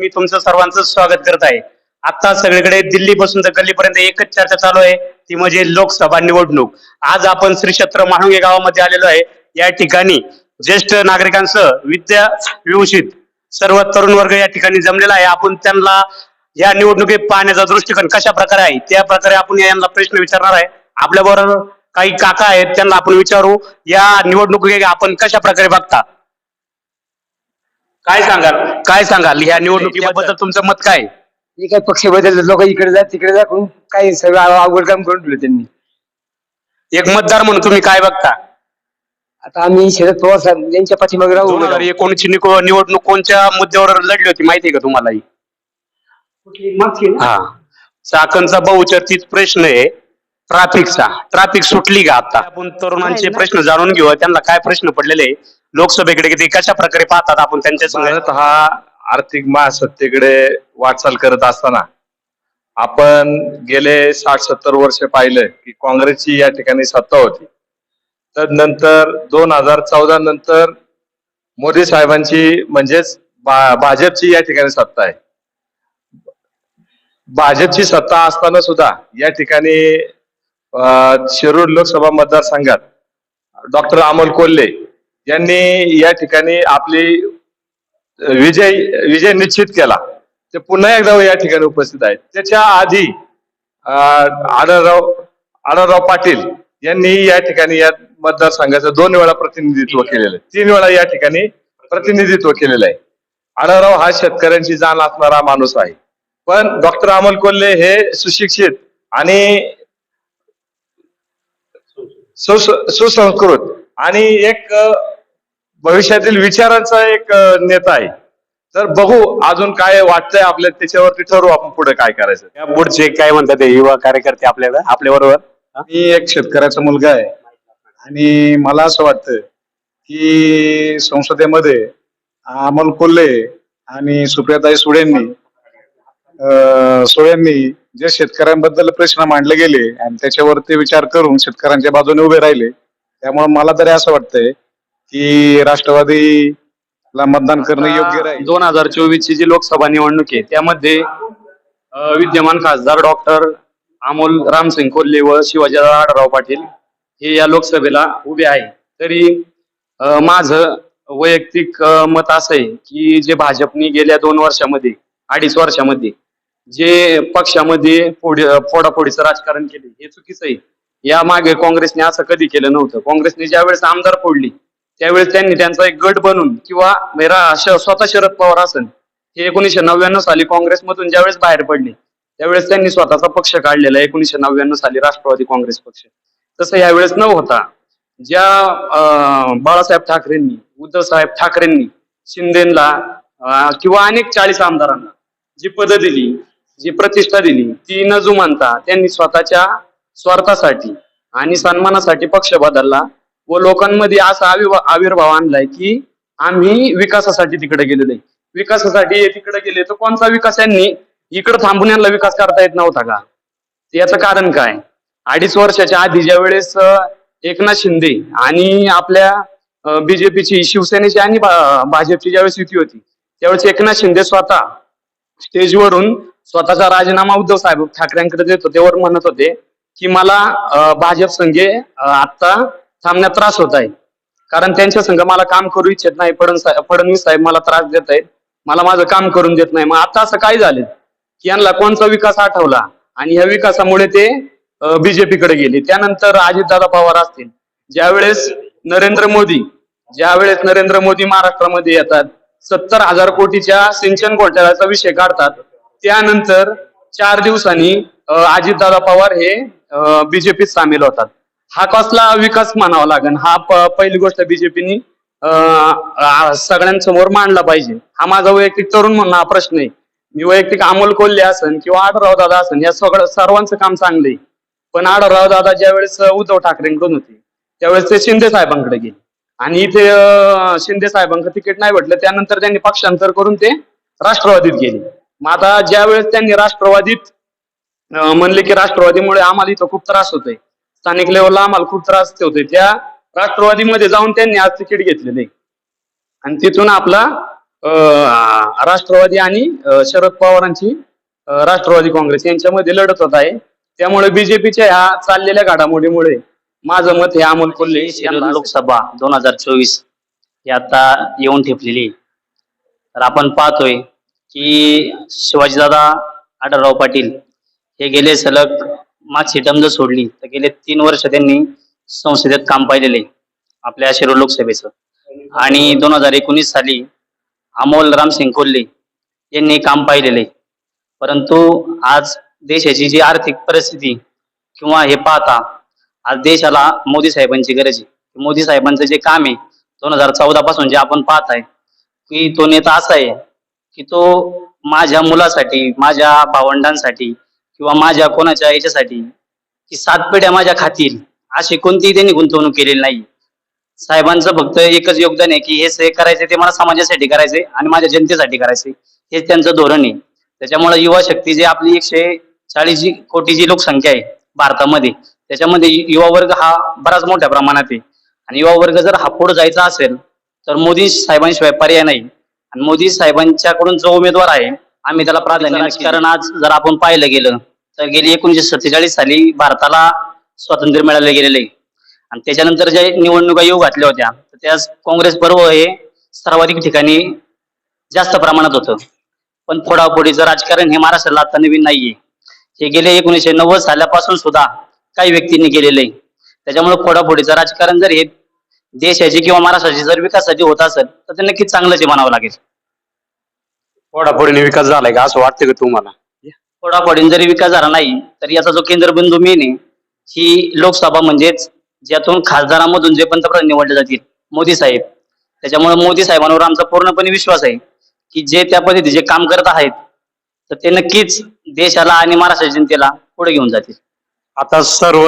मी तुमचं सर्वांचं स्वागत करत आहे. आता सगळीकडे दिल्लीपासून तर गल्लीपर्यंत एकच चर्चा चालू आहे ती म्हणजे लोकसभा निवडणूक. आज आपण श्री क्षेत्र महाळुंगे गावामध्ये आलेलो आहे. या ठिकाणी ज्येष्ठ नागरिकांसह विद्या विभूषित सर्व तरुण वर्ग या ठिकाणी जमलेला आहे. आपण त्यांना या निवडणुकीत पाहण्याचा दृष्टिकोन कशा प्रकारे आहे त्या प्रकारे आपण यांना प्रश्न विचारणार आहे. आपल्या बरोबर काही काका आहेत त्यांना आपण विचारू. या निवडणुकी आपण कशा प्रकारे बघता? काय सांगाल? काय सांगाल? या निवडणुकीबद्दल तुमचं मत काय? हे काय पक्ष बदलले लोक इकडे जा तिकडे जा करून काही सगळं अव- अवघड काम करून ठेवलं त्यांनी. एक मतदार म्हणून तुम्ही काय बघता? आता आम्ही शरद पवार साहेब यांच्या पाठीमागे राहू दोन हजार एकोणीसची निको- निवडणूक कोणत्या मुद्द्यावर लढली होती माहिती आहे का तुम्हाला ही? हा. चाकणचा बहुचर्चित प्रश्न आहे. ट्रॅफिकचा ट्रॅफिक सुटली का आता? आपण तरुणांचे प्रश्न जाणून घेऊ त्यांना काय प्रश्न पडलेले. लोकसभेकडे किती कशा प्रकारे पाहतात आपण त्यांच्या संग भारत हा आर्थिक महासत्तेकडे वाटचाल करत असताना आपण गेले साठ सत्तर वर्ष पाहिलं की काँग्रेसची या ठिकाणी सत्ता होती. तदनंतर दोन हजार चौदा नंतर मोदी साहेबांची म्हणजेच भा- भाजपची या ठिकाणी सत्ता आहे. भाजपची सत्ता असताना सुद्धा या ठिकाणी शिरूर लोकसभा मतदारसंघात डॉक्टर अमोल कोल्हे यांनी या ठिकाणी आपली विजय विजय निश्चित केला. ते पुन्हा एकदा या ठिकाणी उपस्थित आहेत. त्याच्या आधी अं, आढळराव आढळराव पाटील यांनी या ठिकाणी या मतदारसंघाचं दोन वेळा प्रतिनिधित्व केलेलं आहे. तीन वेळा या ठिकाणी प्रतिनिधित्व केलेलं आहे. आढळराव हा शेतकऱ्यांची जाण असणारा माणूस आहे. पण डॉक्टर अमोल कोल्हे हे सुशिक्षित आणि सुसंस्कृत. आणि एक भविष्यातील विचारांचा एक नेता आहे. तर बघू अजून काय वाटतंय आपल्या त्याच्यावरती ठरवू आपण पुढे काय करायचं. पुढचे काय म्हणतात युवा कार्यकर्ते आपल्याला आपल्या बरोबर? मी एक शेतकऱ्याचा मुलगा आहे. आणि मला असं वाटतं की संसदेमध्ये अमोल कोल्हे आणि सुप्रियाताई सुळेंनी सुळेंनी जे शेतकऱ्यांबद्दल प्रश्न मांडले गेले आणि त्याच्यावर ते विचार करून शेतकऱ्यांच्या बाजूने उभे राहिले त्यामुळे मला तरी असं वाटतंय की राष्ट्रवादीला मतदान करणं योग्य राहील. दोन हजार चोवीस ची जी लोकसभा निवडणूक आहे त्यामध्ये विद्यमान खासदार डॉक्टर अमोल रामसिंग कोल्हे व शिवाजी आढळराव पाटील हे या लोकसभेला उभे आहे तरी माझं वैयक्तिक मत असं आहे की जे भाजपनी गेल्या दोन वर्षामध्ये अडीच वर्षामध्ये जे पक्षामध्ये फोडी फोडाफोडीचं राजकारण केले हे चुकीचं आहे. या मागे काँग्रेसने असं कधी केलं नव्हतं. काँग्रेसने ज्यावेळेस आमदार फोडली त्यावेळेस त्यांनी त्यांचा एक गट बनून किंवा स्वतः शरद पवार असन हे एकोणीसशे नव्याण्णव साली काँग्रेसमधून ज्यावेळेस बाहेर पडले त्यावेळेस त्यांनी स्वतःचा पक्ष काढलेला एकोणीशे एकोणीसशे नव्याण्णव साली राष्ट्रवादी काँग्रेस पक्ष. तसं यावेळेस न होता ज्या अं, बाळासाहेब ठाकरेंनी उद्धवसाहेब ठाकरेंनी शिंदेला किंवा अनेक चाळीस आमदारांना जी पदं दिली जी प्रतिष्ठा दिली ती न जुमानता त्यांनी स्वतःच्या स्वार्थासाठी आणि सन्मानासाठी पक्ष बदलला व लोकांमध्ये असा आविर्भाव आणलाय की आम्ही विकासासाठी तिकडे गेलेलो विकासासाठी तिकडे गेले तर कोणता विकास यांनी इकडे थांबून यांना विकास करता येत नव्हता का? याचं कारण काय? अडीच वर्षाच्या आधी ज्या वेळेस एकनाथ शिंदे आणि आपल्या बीजेपीची शिवसेनेची आणि भाजपची ज्यावेळेस युती होती त्यावेळेस एकनाथ शिंदे स्वतः स्टेजवरून स्वतःचा राजीनामा उद्धव साहेब ठाकरेंकडे देत होते वर म्हणत होते की मला भाजप संघे आता थांबण्यात त्रास होत आहे. कारण त्यांच्या संघ मला काम करू इच्छित नाही फडणवीस साहेब मला त्रास देत आहेत मला माझं काम करून देत नाही. मग आता असं काय झालं? की यांना कोणचा विकास आठवला? आणि ह्या विकासामुळे ते बीजेपीकडे गेले. त्यानंतर अजितदादा पवार असतील. ज्यावेळेस नरेंद्र मोदी ज्यावेळेस नरेंद्र मोदी महाराष्ट्रामध्ये येतात सत्तर हजार कोटीच्या सिंचन घोटाळ्याचा विषय काढतात त्यानंतर चार दिवसांनी अजितदादा पवार हे बीजेपीत सामील होतात. हा कसला विकास म्हणावा लागेल हा पहिली गोष्ट बीजेपीनी सगळ्यांसमोर मांडला पाहिजे. हा माझा वैयक्तिक तरुण म्हणून हा प्रश्न आहे. मी वैयक्तिक अमोल कोल्हे असन किंवा आढळराव दादा असन या सगळं सर्वांचं काम चांगलं आहे. पण आढळराव दादा ज्यावेळेस उद्धव ठाकरेंकडून होते त्यावेळेस ते शिंदे साहेबांकडे गेले. आणि इथे शिंदे साहेबांकडे तिकीट नाही भेटलं त्यानंतर त्यांनी पक्षांतर करून ते राष्ट्रवादीत गेले. मग आता ज्यावेळेस त्यांनी राष्ट्रवादीत म्हणले की राष्ट्रवादीमुळे आम्हाला इथं खूप त्रास होतोय. स्थानिक लेवलला आम्हाला खूप त्रास होतोय. त्या राष्ट्रवादीमध्ये जाऊन त्यांनी आज तिकीट घेतलेले. आणि तिथून आपला राष्ट्रवादी आणि शरद पवारांची राष्ट्रवादी काँग्रेस यांच्यामध्ये लढत होत आहे. त्यामुळे बीजेपीच्या ह्या चाललेल्या घडामोडीमुळे माझं मत हे अमोल कोल्हे लोकसभा दोन हजार चोवीस ही आता येऊन ठेपलेली. तर आपण पाहतोय की शिवाजीदादा आढळराव पाटील हे गेले सलग मागची टमज जर सोडली तर गेले तीन वर्ष त्यांनी संसदेत काम पाहिलेले आहे, आपल्या शिरूर लोकसभेचं आणि दोन हजार एकोणीस साली अमोल रामसिंग कोल्हे यांनी काम पाहिलेले आहे. परंतु आज देशाची जी आर्थिक परिस्थिती किंवा हे पाहता आज देशाला मोदी साहेबांची गरज आहे मोदी साहेबांचं जे काम आहे दोन हजार चौदा पासून जे आपण पाहत आहे की तो नेता असा आहे की तो माझ्या मुलासाठी माझ्या भावंडांसाठी किंवा माझ्या कोणाच्या याच्यासाठी की सात पिढ्या माझ्या खातील अशी कोणतीही त्यांनी गुंतवणूक केलेली नाही. साहेबांचं फक्त एकच योगदान आहे की हे से करायचे ते मला समाजासाठी करायचे आणि माझ्या जनतेसाठी करायचे. हेच त्यांचं धोरण आहे. त्याच्यामुळे युवा शक्ती जे आपली एकशे चाळीस कोटीची लोकसंख्या आहे भारतामध्ये त्याच्यामध्ये युवा वर्ग हा बराच मोठ्या प्रमाणात आहे. आणि युवा वर्ग जर हा पुढे जायचा असेल तर मोदी साहेबांशिवाय पर्याय नाही. आणि मोदी साहेबांच्याकडून जो उमेदवार आहे आम्ही त्याला प्राधान्य राजकारण आज जर आपण पाहिलं गेलं तर गेली एकोणीशे सत्तेचाळीस साली भारताला स्वातंत्र्य मिळाले गेलेले. आणि त्याच्यानंतर ज्या निवडणुका येऊ घातल्या होत्या तर त्या काँग्रेस पर्व हे सर्वाधिक ठिकाणी जास्त प्रमाणात होतं. पण फोडाफोडीचं राजकारण हे महाराष्ट्राला आता नवीन नाहीये. हे गेले एकोणीसशे नव्वद सालापासून सुद्धा काही व्यक्तींनी केलेलं आहे. त्याच्यामुळे फोडाफोडीचं राजकारण जर हे देशाची किंवा महाराष्ट्राची जर विकासाची होत असेल तर ते नक्कीच चांगलंच म्हणावं लागेल. फोडाफोडीने विकास झालाय का? असं वाटतं का तुम्हाला? फोडाफोडीने जरी विकास झाला नाही तर याचा जो केंद्रबिंदू मेन आहे ही लोकसभा म्हणजेच ज्यातून खासदारामधून जे पंतप्रधान निवडले जातील मोदी साहेब. त्याच्यामुळे मोदी साहेबांवर आमचा पूर्णपणे विश्वास आहे की जे त्या पद्धतीचे काम करत आहेत तर ते नक्कीच देशाला आणि महाराष्ट्र जनतेला पुढे घेऊन जातील. आता सर्व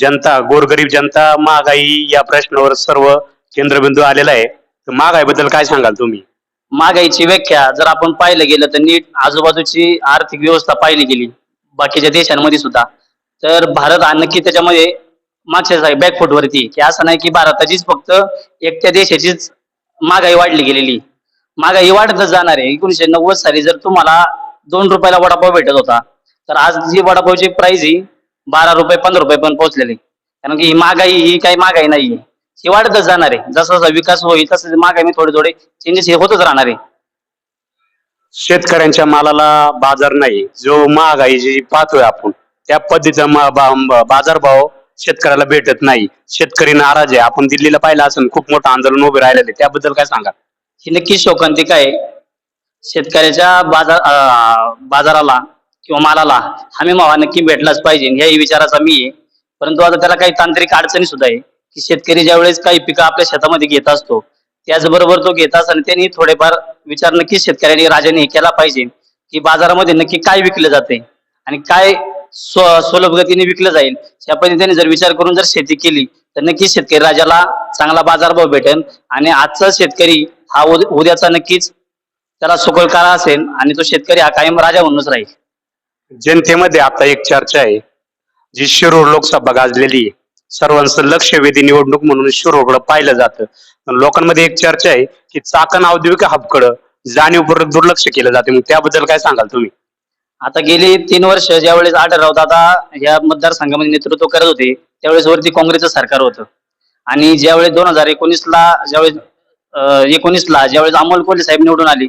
जनता गोरगरीब जनता महागाई या प्रश्नावर सर्व केंद्रबिंदू आलेला आहे. तर महागाईबद्दल काय सांगाल तुम्ही? महागाईची व्याख्या जर आपण पाहिलं गेलं तर नीट आजूबाजूची आर्थिक व्यवस्था पाहिली गेली बाकीच्या देशांमध्ये सुद्धा. तर भारत हा नक्की त्याच्यामध्ये मागच्या बॅकफुटवरती की असं नाही की भारताचीच फक्त एकट्या देशाचीच महागाई वाढली गेलेली महागाई वाढतच जाणार आहे. एकोणीशे नव्वद साली जर तुम्हाला दोन रुपयाला वडापाव भेटत होता तर आज जी वडापावची प्राइस ही बारा रुपये पंधरा रुपये पण पोहोचलेली. कारण की ही महागाई ही काही महागाई नाहीये. ही वाढतच जाणार आहे. जसा जसा विकास होईल तसं महागाई थोडे थोडे चेंजेस हे होतच राहणार आहे. शेतकऱ्यांच्या मालाला बाजार नाही. जो महागाई जी पाहतोय आपण त्या पद्धतीचा मा- बा- बाजारभाव शेतकऱ्याला भेटत नाही. शेतकरी नाराज आहे. आपण दिल्लीला पाहिलं असेल खूप मोठं आंदोलन उभे राहिलेले. त्याबद्दल काय सांगा ही नक्कीच शोकांतिका आहे. शेतकऱ्याच्या बाजार अं, बाजाराला किंवा मालाला हमी मावा नक्की भेटलाच पाहिजे. ह्याही विचाराचा मी आहे. परंतु आता त्याला काही तांत्रिक अडचणी सुद्धा आहे की शेतकरी ज्यावेळेस काही पिकं आपल्या शेतामध्ये घेत असतो त्याचबरोबर तो घेत असताना त्यांनी थोडेफार विचार नक्कीच शेतकऱ्यांनी राजाने हे केला पाहिजे की बाजारामध्ये नक्की काय विकलं जाते आणि काय स्व- सुलभ गतीने विकलं जाईल. या पद्धतीने जर विचार करून जर शेती केली तर नक्कीच शेतकरी राजाला चांगला बाजारभाव भेटेल आणि आजचा शेतकरी हा उद- उद्याचा नक्कीच त्याला सुखोल असेल आणि तो शेतकरी हा कायम राजा म्हणूनच राहील. जनतेमध्ये आता एक चर्चा आहे जी शिरूर लोकसभा गाजलेली आहे. सर्वांचं लक्ष वेधी निवडणूक म्हणून शिरूरकडे पाहिलं जातं. लोकांमध्ये एक चर्चा आहे की चाकण औद्योगिक हबकडं जाणीवपूर्वक दुर्लक्ष केलं जाते. मग त्याबद्दल काय सांगाल तुम्ही? आता गेली तीन वर्ष ज्यावेळेस आढळराव दादा या मतदारसंघामध्ये नेतृत्व करत होते त्यावेळेस वरती काँग्रेसचं सरकार होतं. आणि ज्यावेळेस दोन हजार एकोणीसला ज्यावेळेस एकोणीस एकोणीसला ज्यावेळेस अमोल कोल्हे साहेब निवडून आली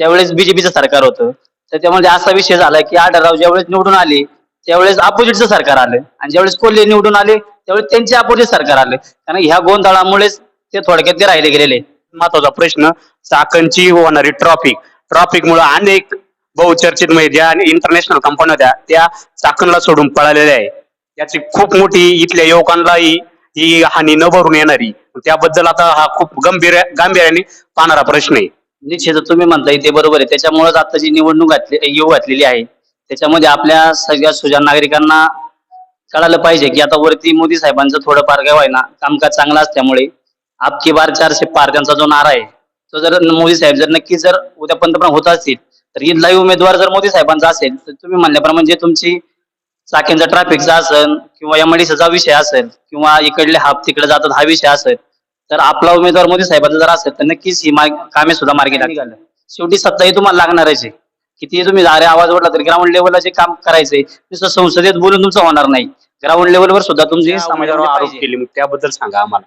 त्यावेळेस बीजेपीचं सरकार होतं. तर त्यामध्ये असा विषय झाला की आढळराव ज्यावेळेस निवडून आले त्यावेळेस अपोजिटचं सरकार आलं. आणि ज्यावेळेस कोल्हे निवडून आले त्यावेळेस त्यांचे अपोजिट सरकार आलं. कारण ह्या गोंधळामुळेच ते थोडक्यात ते राहिले गेलेले. महत्त्वाचा प्रश्न चाकणची होणारी ट्रॉफिक ट्रॉफिकमुळे अनेक बहुचर्चित म्हणजे ज्या इंटरनॅशनल कंपन्या होत्या त्या चाकणला सोडून पळालेल्या आहे याची खूप मोठी इथल्या युवकांनाही ही हानी न भरून येणारी. त्याबद्दल आता हा खूप गंभीर गांभीर्याने पाहणारा प्रश्न आहे. म्हणजे निश्चित तुम्ही म्हणताय ते बरोबर आहे. त्याच्यामुळेच आता जी निवडणूक घातली येऊ घातलेली आहे. त्याच्यामध्ये आपल्या सगळ्या सुजाण नागरिकांना कळालं पाहिजे की आता वरती मोदी साहेबांचं थोडंफार काय व्हायना कामकाज चांगलं असल्यामुळे आपकी बार चारशे पार त्यांचा जो नारा आहे तो जर मोदी साहेब जर नक्की जर उद्या पंतप्रधान होत असतील तर इथलाही उमेदवार जर मोदी साहेबांचा असेल तर तुम्ही म्हणल्याप्रमाणे जे तुमची चाकींचा ट्रॅफिकचा असेल किंवा एमआयडीसीचा विषय असेल किंवा इकडले हाफ तिकडे जातात हा विषय असेल तर आपला उमेदवार मोदी साहेबांचा जर असेल तर नक्कीच ही कामे सुद्धा मार्गी लागतील. शेवटी सत्ता ही तुम्हाला लागणारच आहे. किती तुम्ही अरे आवाज ओढला तरी ग्राउंड लेवलला जे काम करायचंय नुसतं संसदेत बोलून तुमचं होणार नाही. ग्राउंड लेवलवर सुद्धा तुमची त्या समाजावर उमेदवारावर आरोप पाहिजे. केले मग त्याबद्दल सांगा आम्हाला.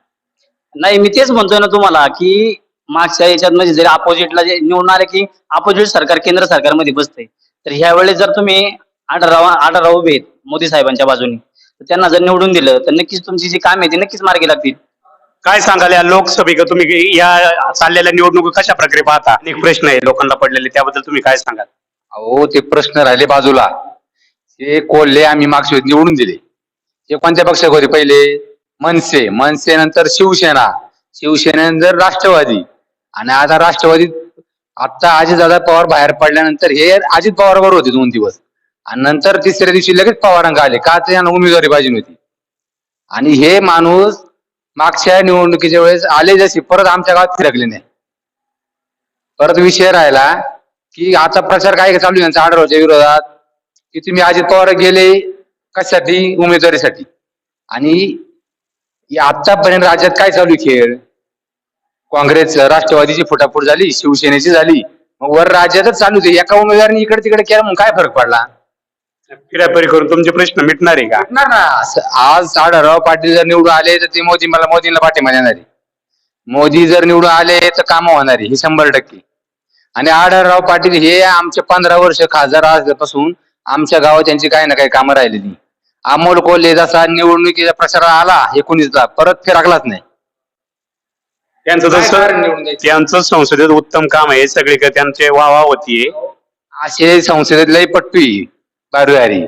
नाही मी तेच म्हणतोय ना तुम्हाला की मागच्या याच्यात म्हणजे जरी अपोजिटला जे निवडून आले की अपोजिट सरकार केंद्र सरकारमध्ये बसते तर ह्या वेळेस जर तुम्ही आढळराव आढळराव उभे आहेत मोदी साहेबांच्या बाजूने तर त्यांना जर निवडून दिलं तर नक्कीच तुमची जी काम आहे ती नक्कीच मार्गी लागतील. काय सांगाल या लोकसभेक? तुम्ही या चाललेल्या निवडणुका कशा प्रकारे पाहता? अनेक प्रश्न आहे लोकांना पडलेले त्याबद्दल तुम्ही काय सांगाल? अहो ते प्रश्न राहिले बाजूला. हे कोल्हे आम्ही मागच्या वेळेस निवडून दिले. ते कोणत्या पक्षाक होते पहिले? मनसे. मनसे नंतर शिवसेना. शिवसेनेनंतर राष्ट्रवादी. आणि आता राष्ट्रवादी आता अजितदादा पवार बाहेर पडल्यानंतर हे अजित पवार बरोबर होते दोन दिवस. आणि नंतर तिसऱ्या दिवशी लगेच पवारांक आले. का तर यांना उमेदवारी पाहिजे होती आणि हे माणूस मागच्या निवडणुकीच्या वेळेस आले जसे परत आमच्या गावात फिरकले नाही. परत विषय राहिला की आता प्रचार काय चालू आहे यांचा आढळच्या विरोधात? की तुम्ही अजित पवार गेले कशासाठी? उमेदवारीसाठी. आणि आतापर्यंत राज्यात काय चालू खेळ? काँग्रेस राष्ट्रवादीची फुटाफूट झाली शिवसेनेची झाली. मग वर राज्यातच चालू आहे. एका उमेदवाराने इकडे तिकडे केला मग काय फरक पडला? फिराफिरी करून तुमचे प्रश्न मिटणार आहे का? ना. असं आज आढळराव पाटील जर निवडून आले तर ते मोदी मला मोदींना पाठिंबा देणार. आहे मोदी जर निवडून आले तर कामं होणार आहे हे शंभर टक्के. आणि आढळराव पाटील हे आमचे पंधरा वर्ष खासदार असल्यापासून आमच्या गावात त्यांची काही ना काही कामं राहिलेली. अमोल कोल्हे जसा निवडणुकीचा प्रचार आला एकोणीसला परत फिरकलाच नाही. त्यांचं काय जसं कारण निवडून द्यायचं? त्यांचं संसदेत उत्तम काम आहे सगळीकडे त्यांचे वावा होतीये. असे संसदेत लय पट्टू बारुवारी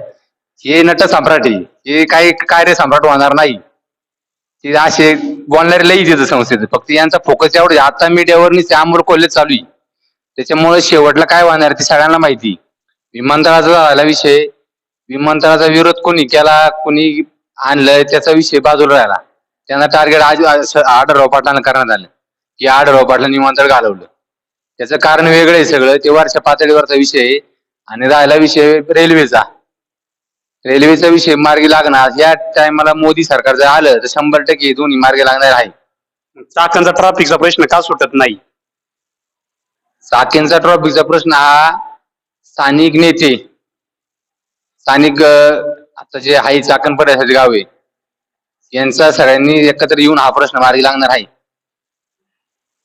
हे नट सम्राट हे काही कार्य सम्राट होणार नाही. ते असे बोलणारे लई देत संसदेत फक्त यांचा फोकस एवढं आता मीडियावर त्यामुळे कोल्हे चालू आहे. त्याच्यामुळे शेवटला काय होणार ते सगळ्यांना माहिती विमानतळाचा झाला विषय. विमानतळाचा विरोध कोणी केला कोणी आणलं त्याचा विषय बाजूला राहिला. त्यांना टार्गेट आज आढळराव पाटलांना करण्यात आलं. की आढळराव पाटलांनी विमानतळ घालवलं. त्याचं कारण वेगळं आहे सगळं. ते वरच्या पातळीवरचा विषय आहे. आणि राहिला विषय रेल्वेचा. रेल्वेचा विषय मार्गी लागणार. या टायमाला मोदी सरकार जर आलं तर शंभर टक्के दोन्ही मार्गी लागणार आहे. चाकणचा ट्रॅफिकचा प्रश्न का सुटत नाही? चाकेंचा ट्रॉफिकचा प्रश्न हा स्थानिक नेते स्थानिक अं, आता जे आहे चाकण पड्यासाठी गाव आहे यांचा सगळ्यांनी एकत्र येऊन हा प्रश्न मार्गी लागणार आहे.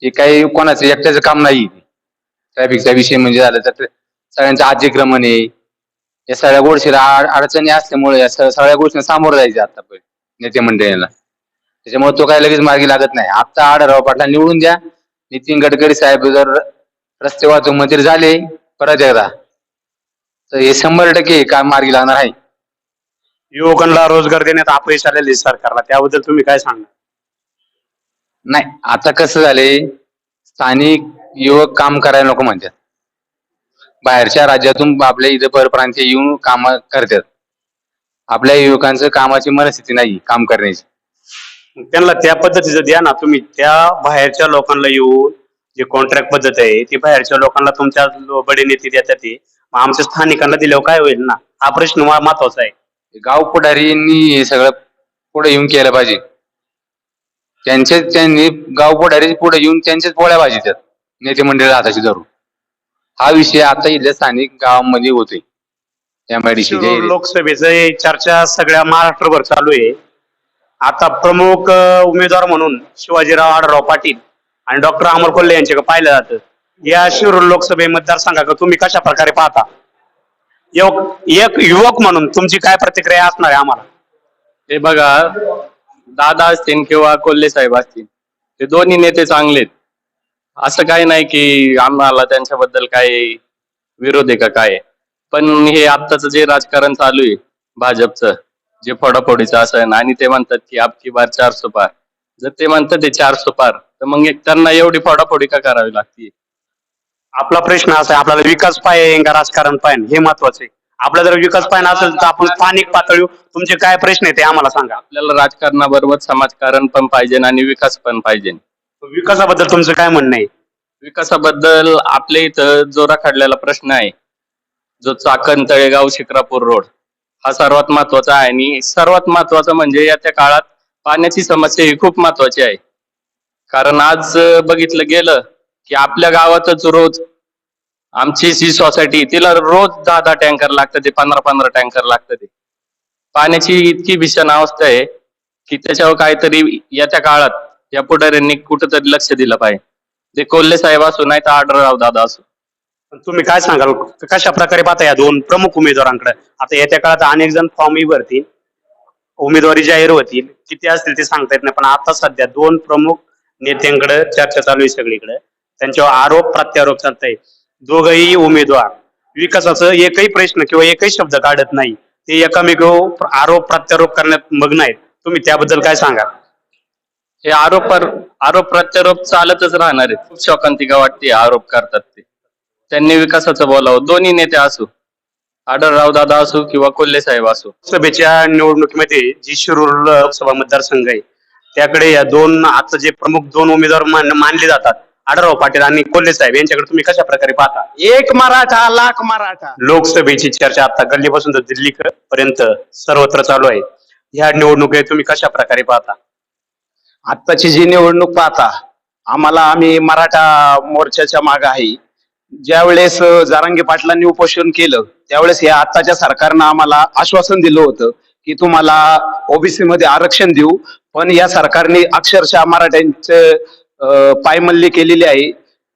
हे काही कोणाचं एकट्याचं काम नाही. ट्रॅफिकचा विषय म्हणजे झालं तर सगळ्यांचं अतिक्रमण आहे या सगळ्या गोष्टीला अडचणी असल्यामुळे या सगळ्या गोष्टींना सामोरं जायचे आता नेते मंडळीला त्याच्यामुळे तो काही लगेच मार्गी लागत नाही. आता आढळराव पाटला निवडून द्या. नितीन गडकरी साहेब जर रस्ते वाहतूक मंत्री झाले परत एकदा. तर हे शंभर टक्के काम मार्गी लागणार आहे. युवकांना रोजगार देण्यात अपयश आलेले सरकारला. त्याबद्दल तुम्ही काय सांगा नाही आता कसं झालंय? स्थानिक युवक काम करायला नको म्हणतात. बाहेरच्या राज्यातून आपल्या इथं परप्रांतीय येऊन काम करतात. आपल्या युवकांचं कामाची मनस्थिती नाही काम करण्याची. त्यांना त्या पद्धतीचं द्या ना तुम्ही. त्या बाहेरच्या लोकांना येऊन जे कॉन्ट्रॅक्ट पद्धत आहे ती बाहेरच्या लोकांना तुमच्या बडे नेते देतात ते. मग आमच्या स्थानिकांना दिल्यावर काय होईल ना? हा प्रश्न महत्त्वाचा आहे. गाव पुढारींनी हे सगळं पुढे येऊन केलं पाहिजे. त्यांचे त्यांनी गाव पुढारी पुढे येऊन त्यांच्याच पोळ्या भाजीतात. नेते मंडळी हाताशी धरून. हा विषय आता इथल्या स्थानिक गावामध्ये होतोय. शिरूर लोकसभेचं हे चर्चा सगळ्या महाराष्ट्रभर चालू आहे. आता प्रमुख अ, उमेदवार म्हणून शिवाजीराव आढळराव पाटील आणि डॉक्टर अमर कोल्हे यांच्याकडे पाहिलं जातं. या शिरूर लोकसभे मतदारसंघाकडे तुम्ही कशा प्रकारे पाहता? युवक एक युवक म्हणून तुमची काय प्रतिक्रिया असणार आहे आम्हाला? हे बघा दादा असतील किंवा कोल्हे साहेब असतील ते दोन्ही नेते चांगलेत असं काही नाही की आम्हाला त्यांच्याबद्दल काही विरोध आहे का काय. पण हे आत्ताचं जे राजकारण चालू आहे भाजपचं जे फोडाफोडीचं असं आणि ते म्हणतात की आपकी बार चार पार. जर ते म्हणतात ते चार पार तर मग एक त्यांना एवढी फोडाफोडी का करावी लागते? आपला प्रश्न असा आहे आपल्याला विकास पाहिजे का राजकारण पाहिजे हे महत्वाचं आहे. आपला जर विकास पाहिजे असेल तर आपण स्थानिक पातळीवर तुमचे काय प्रश्न आहे ते आम्हाला सांगा. आपल्याला राजकारणाबरोबर समाजकारण पण पाहिजे आणि विकास पण पाहिजे. विकासाबद्दल तुमचं काय म्हणणं आहे? विकासाबद्दल आपल्या इथं जो रखडलेला प्रश्न आहे. जो चाकण तळेगाव शिक्रापूर रोड हा सर्वात महत्त्वाचा आहे आणि सर्वात महत्वाचं म्हणजे याच्या काळात पाण्याची समस्या ही खूप महत्वाची आहे. कारण आज बघितलं गेलं की आपल्या गावातच रोज आमची सी सोसायटी तिला रोज दहा दहा टँकर लागतं ते पंधरा पंधरा टँकर लागतं ते. पाण्याची इतकी भीषण अवस्था आहे की त्याच्यावर काहीतरी येत्या काळात या पुढाऱ्यांनी कुठंतरी लक्ष दिलं पाहिजे. ते कोल्हे साहेब असो नाही तर आढळराव दादा असो. पण तुम्ही काय सांगाल? कशा प्रकारे पाहता या दोन प्रमुख उमेदवारांकडे? आता येत्या काळात अनेक जण फॉर्मही भरतील. उमेदवारी जाहीर होतील. किती असतील ते सांगता येत नाही पण आता सध्या दोन प्रमुख नेत्यांकडे चर्चा चालू आहे सगळीकडे. त्यांच्यावर आरोप प्रत्यारोप चालत आहे दोघही उमेदवार. विकासाचं एकही प्रश्न किंवा एकही शब्द काढत नाही. ते एकमेक आरोप प्रत्यारोप करण्यात मग्न आहेत. तुम्ही त्याबद्दल काय सांगा हे आरोप आरोप प्रत्यारोप चालतच राहणार आहेत. खूप शोकांतिका वाटते आरोप करतात ते. त्यांनी विकासाचं बोलावं. दोन्ही नेते असो आढळराव दादा असो किंवा कोल्हे साहेब असो. लोकसभेच्या निवडणुकीमध्ये जी शिरूर लोकसभा मतदारसंघ आहे त्याकडे या दोन आता जे प्रमुख दोन उमेदवार मान- मानले जातात आढळराव पाटील आणि कोल्हे साहेब यांच्याकडे तुम्ही कशा प्रकारे पाहता? एक मराठा लाख मराठा. लोकसभेची चर्चा आता गल्लीपासून तर दिल्ली पर्यंत सर्वत्र चालू आहे. ह्या निवडणुकीत तुम्ही कशा प्रकारे पाहता? आत्ताची जी निवडणूक पाहता आम्हाला आम्ही मराठा मोर्चाच्या माग आहे. ज्यावेळेस अ, पाटलांनी उपोषण केलं त्यावेळेस या आत्ताच्या सरकारनं आम्हाला आश्वासन दिलं होतं की तुम्हाला ओबीसी मध्ये आरक्षण देऊ. पण या सरकारने अक्षरशः मराठ्यांचे पायमल्ली केलेली आहे.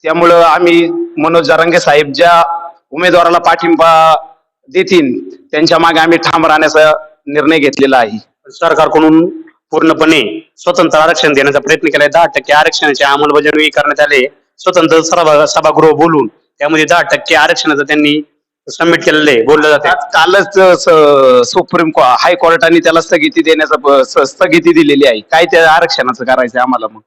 त्यामुळं आम्ही मनोज जारांगे साहेब ज्या उमेदवाराला पाठिंबा देतील त्यांच्या मागे आम्ही ठाम राहण्याचा निर्णय घेतलेला आहे. सरकारकडून पूर्णपणे स्वतंत्र आरक्षण देण्याचा प्रयत्न केलाय. दहा टक्के आरक्षणाची अंमलबजावणी करण्यात आले. स्वतंत्र सभा सभागृह बोलून त्यामध्ये दहा टक्के आरक्षणाचं त्यांनी सबमिट केलेलं आहे. बोललं जाते कालच सुप्रीम को- हायकोर्टाने त्याला स्थगिती देण्याचा स्थगिती दिलेली आहे. काय त्या आरक्षणाचं करायचं आम्हाला मग?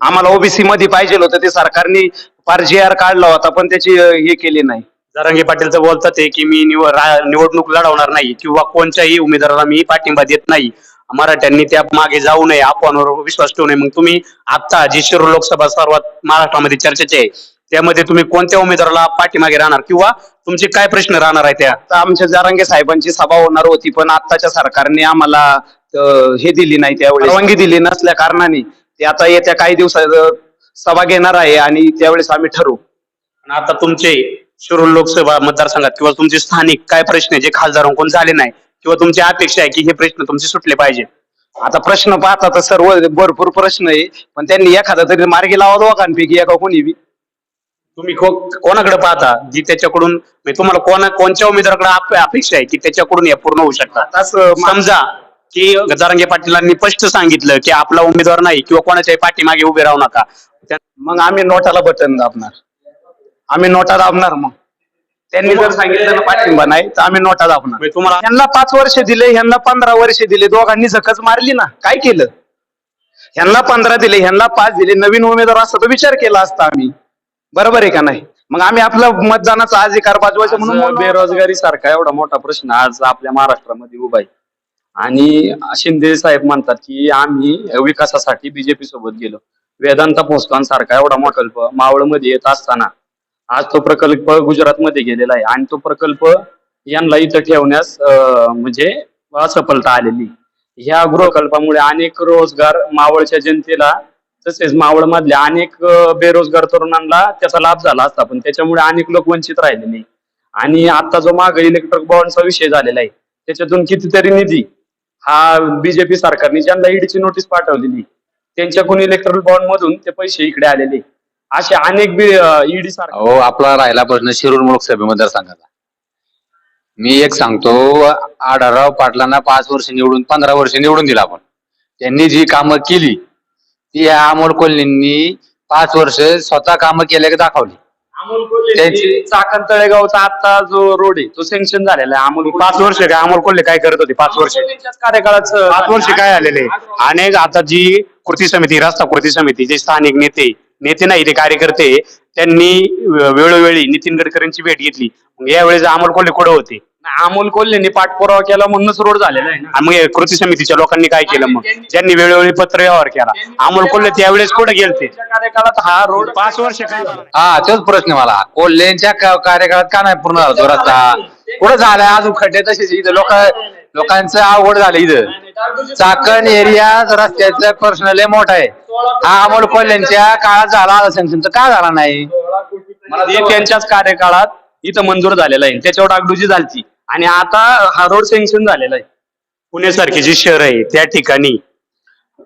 आम्हाला ओबीसी मध्ये पाहिजे होतं. ते सरकारने फार जे आर काढला होता पण त्याची हे केली नाही. जरांगे पाटीलचं बोलतात की मी निवडणूक लढवणार नाही किंवा कोणत्याही उमेदवाराला मी पाठिंबा देत नाही. मराठ्यांनी त्या मागे जाऊ नये अफवांवर विश्वास ठेवू नये. मग तुम्ही आता जी शिरूर लोकसभा सर्वात महाराष्ट्रामध्ये चर्चेचे आहे त्यामध्ये तुम्ही कोणत्या उमेदवाराला पाठीमागे राहणार? किंवा तुमचे काय प्रश्न राहणार आहे त्या? आमच्या जारांगे साहेबांची सभा होणार होती पण आत्ताच्या सरकारने आम्हाला हे दिली नाही त्यावेळेस. परवानगी दिली नसल्या कारणाने. ते आता येत्या काही दिवसात सभा घेणार आहे आणि त्यावेळेस आम्ही ठरवू. आणि आता तुमचे शिरूर लोकसभा मतदारसंघात किंवा तुमचे स्थानिक काय प्रश्न आहे जे खासदारांकडून झाले नाही किंवा तुमची अपेक्षा आहे की हे प्रश्न तुमचे सुटले पाहिजे? आता प्रश्न पाहता तर सर्व भरपूर प्रश्न आहे पण त्यांनी एखादा तरी मार्गी लावा दोघांपैकी एका कोणी बी. तुम्ही को- कोणाकडे पाहता जी त्याच्याकडून तुम्हाला कोणा कोणत्या उमेदवाराकडे अपेक्षा आहे की त्याच्याकडून या पूर्ण होऊ शकतात? समजा की जरांगे पाटीलांनी स्पष्ट सांगितलं की आपला उमेदवार नाही किंवा कोणाच्याही पाठीमागे उभे राहू नका. मग आम्ही नोटाला बटन दाबणार. आम्ही नोटा दाबणार मग. त्यांनी जर सांगितलं ना पाठिंबा नाही तर आम्ही नोटा दाबणार. म्हणजे तुम्हाला ह्यांना पाच वर्ष दिले ह्यांना पंधरा वर्ष दिले दोघांनी झकच मारली ना. काय केलं? ह्यांना पंधरा दिले ह्यांना पाच दिले नवीन उमेदवार असता तर विचार केला असता आम्ही. बरोबर आहे का नाही? मग आम्ही आपलं मतदानाचा अधिकार बाजवायचा म्हणून बेरोजगारी सारखा एवढा मोठा प्रश्न आज आपल्या महाराष्ट्रामध्ये उभा आहे. आणि शिंदे साहेब म्हणतात की आम्ही विकासासाठी बीजेपी सोबत गेलो. वेदांत सारखा एवढा मोठा मावळमध्ये येत असताना आज तो प्रकल्प गुजरातमध्ये गेलेला आहे. आणि तो प्रकल्प यांना इथं ठेवण्यास म्हणजे असफलता आलेली. ह्या गृहकल्पामुळे अनेक रोजगार मावळच्या जनतेला तसेच मावळ मधल्या अनेक बेरोजगार तरुणांना त्याचा लाभ झाला असता. पण त्याच्यामुळे अनेक लोक वंचित राहिलेले. आणि आता जो माग इलेक्ट्रिक बॉन्डचा विषय झालेला आहे त्याच्यातून कितीतरी निधी हा बीजेपी सरकारने ज्यांना ईडीची नोटीस पाठवलेली त्यांच्याकडून इलेक्ट्रिक बॉन्ड मधून ते पैसे इकडे आलेले. असे अनेक ईडी सरकार अहो आपला राहिला प्रश्न शिरूर लोकसभे मतदारसंघाचा. मी एक सांगतो आढळराव पाटलांना पाच वर्ष निवडून पंधरा वर्ष निवडून दिला आपण. त्यांनी जी कामं केली ती या अमोल कोल्हेंनी पाच वर्ष स्वतः कामं केल्या दाखवली. त्यांची चाकण तळेगावचा आता जो रोड आहे तो सँक्शन झालेला आहे. अमोल पाच वर्ष काय? अमोल कोल्हे काय करत होते? पाच वर्ष. कार्यकाळात पाच वर्ष काय आलेले? अनेक आता जी कृती समिती रस्ता कृती समिती जे स्थानिक नेते नेते नाही ते कार्यकर्ते. त्यांनी वेळोवेळी नितीन गडकरींची भेट घेतली. मग यावेळेस अमोल कोल्हे कुठे होते? अमोल कोल्हेंनी पाठपुरावा केला म्हणूनच रोड झालेला आहे ना. आणि मग कृती समितीच्या लोकांनी काय केलं मग? ज्यांनी वेळोवेळी पत्र व्यवहार केला. अमोल कोल्हे त्यावेळेस कुठे गेलते? कार्यकाळात हा रोड पाच वर्ष? हा तोच प्रश्न मला. कोल्हेंच्या का- कार्यकाळात का नाही पूर्ण झाला? तो रस्ता कुठं झालाय? अजून खड्डे तसेच इथं. लोक लोकांचं अवघड झालं इथं. चाकण एरिया रस्त्याचा प्रश्न लय मोठा आहे. हा अमोल कोल्ह्यांच्या काळात झाला तर का झाला नाही? हे त्यांच्याच कार्यकाळात इथं मंजूर झालेलं आहे. त्याच्यावर डागडुजी झालती. आणि आता हा रोड सँक्शन झालेला आहे. पुण्यासारखे जे शहर आहे त्या ठिकाणी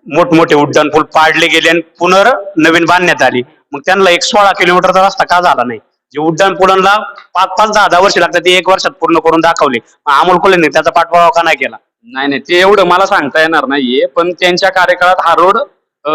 मोठमोठे उड्डाण पूल पाडले गेले आणि पुनर नवीन बांधण्यात आली. मग त्यांना एक सोळा किलोमीटरचा रस्ता का झाला नाही? जे उड्डाण पुलांना पाच पाच दहा दहा वर्ष लागतात ते एक वर्षात पूर्ण करून दाखवले. मग अमोल कोल्हेने त्याचा पाठपुरावा का नाही केला? नाही नाही ते एवढं मला सांगता येणार नाहीये पण त्यांच्या कार्यकाळात हा रोड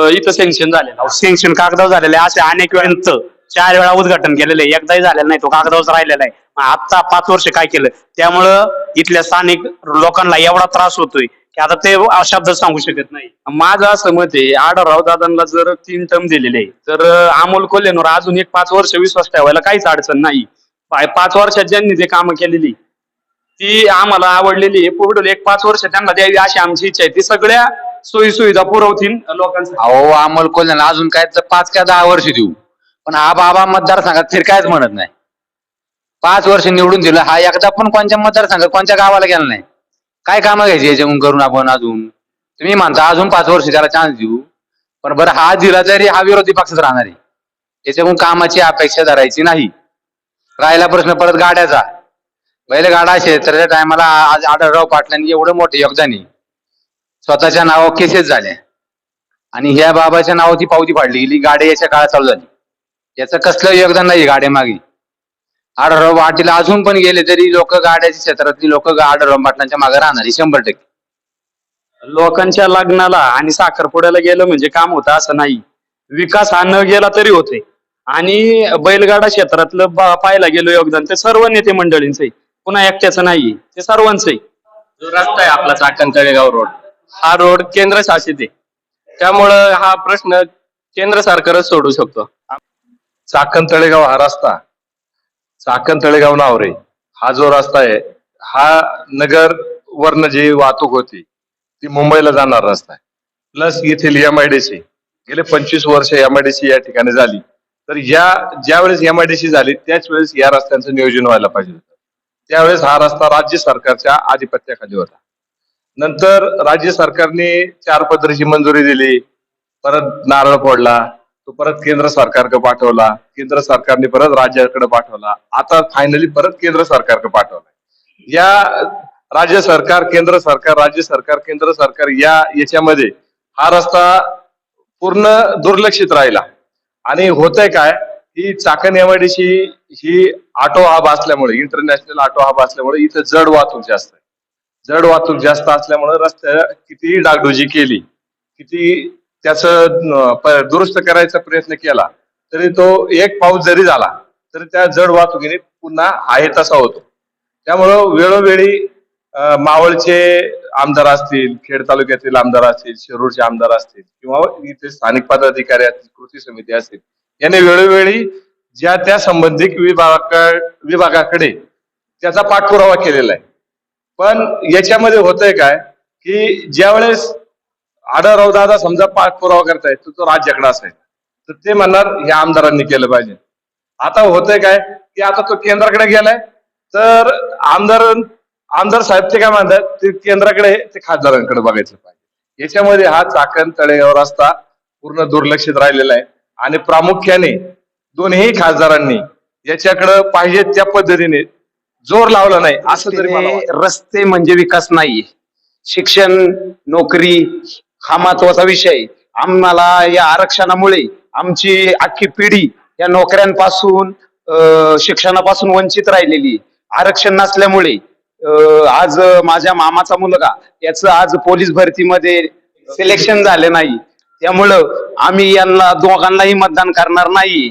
इथं सँक्शन झालेला सँक्शन कागदावर झालेले आहे. असे अनेक वेळांत चार वेळा उद्घाटन केलेलं आहे. एकदाही झालेलं नाही. तो कागदावरच राहिलेला आहे. मग आता पाच वर्ष काय केलं? त्यामुळं इथल्या स्थानिक लोकांना एवढा त्रास होतोय की आता ते शब्द सांगू शकत नाही. माझं असं मत आहे आढळराव दादांना जर तीन टर्म दिलेले आहे, तर अं, अमोल कोल्हेंवर अजून एक पाच वर्ष विश्वास ठेवायला काहीच अडचण नाही. पा- पाच वर्षात ज्यांनी जे कामं केलेली ती आम्हाला आवडलेली आहे. पुढील एक पाच वर्ष त्यांना द्यावी अशी आमची इच्छा आहे. ती सगळ्या सोयी सुविधा पुरवतील लोकांसाठी. अहो अमोल कोल्ह्यांना अजून काय तर पाच काय दहा वर्ष देऊ. पण हा बाबा मतदारसंघात फिरकायच म्हणत नाही. पाच वर्ष निवडून दिलं हा एकदा पण कोणत्या मतदारसंघात कोणत्या गावाला गेला नाही. काय कामं घ्यायची याच्याहून करून आपण अजून? तुम्ही म्हणता अजून पाच वर्ष त्याला चान्स देऊ. पण बरं हा दिला तरी हा विरोधी पक्षात राहणार आहे. त्याच्याकडून कामाची अपेक्षा धरायची नाही. राहिला प्रश्न परत गाड्याचा बैलगाडा क्षेत्राच्या टायमाला आज आढळराव पाटलांनी एवढं मोठं योगदान आहे. स्वतःच्या नावावर केसेस झाल्या आणि ह्या बाबाच्या नावावर ती पावती फाडली गेली गाडी याच्या काळात चालू झाली. याचं कसलं योगदान नाही गाड्या मागे आढळराव पाटील अजून पण गेले तरी लोक गाड्याच्या क्षेत्रातली लोक आढळराव पाटलांच्या मागे राहणार शंभर टक्के. लोकांच्या लग्नाला आणि साखरपुड्याला गेलं म्हणजे काम होतं असं नाही. विकास हा न गेला तरी होते आणि बैलगाडा क्षेत्रातलं पाहायला गेलो योगदान ते सर्व नेते मंडळींचं पुन्हा एकट्याचं नाही ते सर्वांचं आहे जो रस्ता आहे आपला चाकण तळेगाव रोड हा रोड केंद्र शासित आहे. त्यामुळं हा प्रश्न केंद्र सरकारच सोडू शकतो. चाकण तळेगाव हा रस्ता चाकण तळेगाव नाव रे. हा जो रस्ता आहे हा नगर वरनं जी वाहतूक होती ती मुंबईला जाणार रस्ता आहे. प्लस येथील एमआयडीसी गेले पंचवीस वर्ष एमआयडीसी या ठिकाणी झाली. तर या ज्या वेळेस एमआयडीसी झाली त्याच वेळेस या रस्त्यांचं नियोजन व्हायला पाहिजे होतं. त्यावेळेस हा रस्ता राज्य सरकारच्या आधिपत्याखाली होता. नंतर राज्य सरकारने चार पदरीची मंजुरी दिली. परत नारळ फोडला. तो परत केंद्र सरकारकडे पाठवला. केंद्र सरकारने परत राज्याकडे पाठवला. आता फायनली परत केंद्र सरकारकडे पाठवला. या राज्य सरकार केंद्र सरकार राज्य सरकार केंद्र सरकार या याच्यामध्ये हा रस्ता पूर्ण दुर्लक्षित राहिला. आणि होतंय काय? ही चाकण एमआयडीसी ही ऑटो हब असल्यामुळे इंटरनॅशनल ऑटो हब असल्यामुळे इथं जड वाहतूक जास्त आहे. जड वाहतूक जास्त असल्यामुळे रस्त्या कितीही डागडुजी केली किती त्याचं दुरुस्त करायचा प्रयत्न केला तरी तो एक पाऊस जरी झाला तरी त्या जड वाहतुकीने पुन्हा आहे तसा होतो. त्यामुळं वेळोवेळी मावळचे आमदार असतील खेड तालुक्यातील आमदार असतील शिरूरचे आमदार असतील किंवा इथे स्थानिक पदाधिकारी असतील कृती समिती असतील याने वेळोवेळी ज्या त्या संबंधित विभागा विभागाकडे त्याचा पाठपुरावा केलेला आहे. पण याच्यामध्ये होतंय काय की ज्यावेळेस आढळराव दादा समजा पाठपुरावा करतायत तर तो राज्याकडे असायचा. तर ते म्हणणार हे आमदारांनी केलं पाहिजे. आता होतंय काय की आता तो केंद्राकडे गेलाय तर आमदार आमदार साहेब ते काय म्हणतात ते केंद्राकडे ते खासदारांकडे बघायचं पाहिजे. याच्यामध्ये हा चाकण तळेगाव रस्ता पूर्ण दुर्लक्षित राहिलेला आहे. आणि प्रामुख्याने दोन्ही खासदारांनी याच्याकडे पाहिजे त्या पद्धतीने जोर लावला नाही असं तरी मला वाटतं. रस्ते म्हणजे विकास नाही शिक्षण नोकरी हा महत्त्वाचा विषय आहे. आम्हाला या आरक्षणामुळे आमची अख्खी पिढी या नोकऱ्यांपासून अं, शिक्षणापासून वंचित राहिलेली आहे. आरक्षण नसल्यामुळे अं, आज माझ्या मामाचा मुलगा याचं आज पोलीस भरतीमध्ये सिलेक्शन झाले नाही त्यामुळं आम्ही यांना दोघांनाही मतदान करणार नाही